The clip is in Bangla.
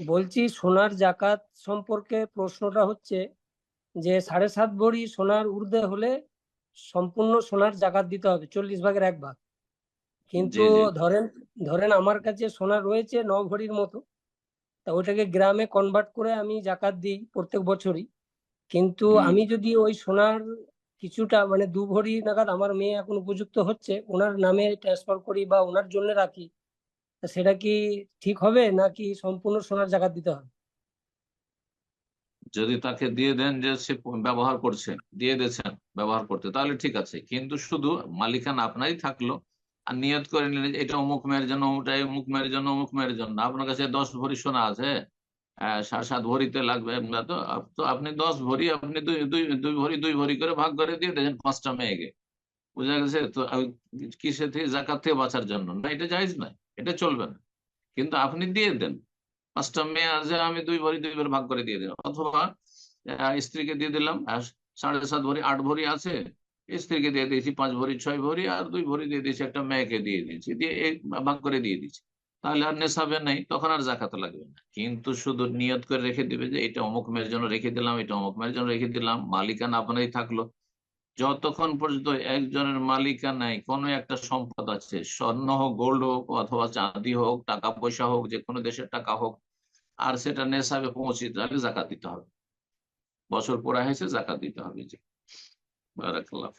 বলছি সোনার জাকাত সম্পর্কে প্রশ্নটা হচ্ছে যে সাড়ে সাত ভরি সোনার ঊর্ধ্বে হলে সম্পূর্ণ সোনার জাকাত দিতে হবে চল্লিশ ভাগের এক ভাগ। কিন্তু ধরেন ধরেন আমার কাছে সোনা রয়েছে ন ভরির মতো তা ওটাকে গ্রামে কনভার্ট করে আমি জাকাত দিই প্রত্যেক বছরই। কিন্তু আমি যদি ওই সোনার কিছুটা মানে দু ভরি নাগাদ আমার মেয়ে এখন উপযুক্ত হচ্ছে ওনার নামে ট্রান্সফার করি বা ওনার জন্য রাখি সেটা কি ঠিক হবে নাকি সম্পূর্ণ সোনার জাকাত দিতে হবে? যদি তাকে দিয়ে দেন যে সে ব্যবহার করছে দিয়ে দিয়েছেন ব্যবহার করতে তাহলে ঠিক আছে। কিন্তু শুধু মালিকানা আপনারই থাকল। আর নিয়ত করে নিলেন এটা অমুক মেয়ের জন্য ওটা অমুক মেয়ের জন্য অমুক মেয়ের জন্য। আপনার কাছে দশ ভরি সোনা আছে আহ, সাত সাত ভরিতে লাগবে তো আপনি দশ ভরি আপনি দুই দুই দুই ভরি দুই ভরি করে ভাগ করে দিয়ে দিয়েছেন পাঁচটা মেয়েকে। বুঝা গেছে, তো কিসে থেকে জাকাত থেকে বাঁচার জন্য? না, এটা জায়েজ না এটা চলবে না। কিন্তু আপনি দিয়ে দেন। পাঁচটা মেয়ে আছে, আমি দুই ভরি দুই ভরি ভাগ করে দিয়ে দিলাম। অথবা স্ত্রীকে দিয়ে দিলাম সাড়ে সাত ভরি, আট ভরি আছে, স্ত্রীকে দিয়ে দিয়েছি পাঁচ ভরি, ছয় ভরি, আর দুই ভরি দিয়ে দিয়েছি একটা মেয়েকে দিয়ে দিয়েছি, দিয়ে ভাগ করে দিয়ে দিয়েছি। তাহলে আর নেশাবে নেই, তখন আর জাকাত লাগবে না। কিন্তু শুধু নিয়ত করে রেখে দিবে যে, এটা অমুক মেয়ের জন্য রেখে দিলাম, এটা অমুক মেয়ের জন্য রেখে দিলাম, মালিকানা আপনারই থাকল। যতক্ষণ পর্যন্ত একজনের মালিকা মালিকানায় কোনো একটা সম্পদ আছে, স্বর্ণ হোক গোল্ড হোক, অথবা চাঁদি হোক টাকা পয়সা হোক যে কোনো দেশের টাকা হোক, আর সেটা নেশাবে পৌঁছে তাহলে জাকাত দিতে হবে। বছর পরে হয়েছে, জাকাত দিতে হবে যে। বারাকাল্লাহ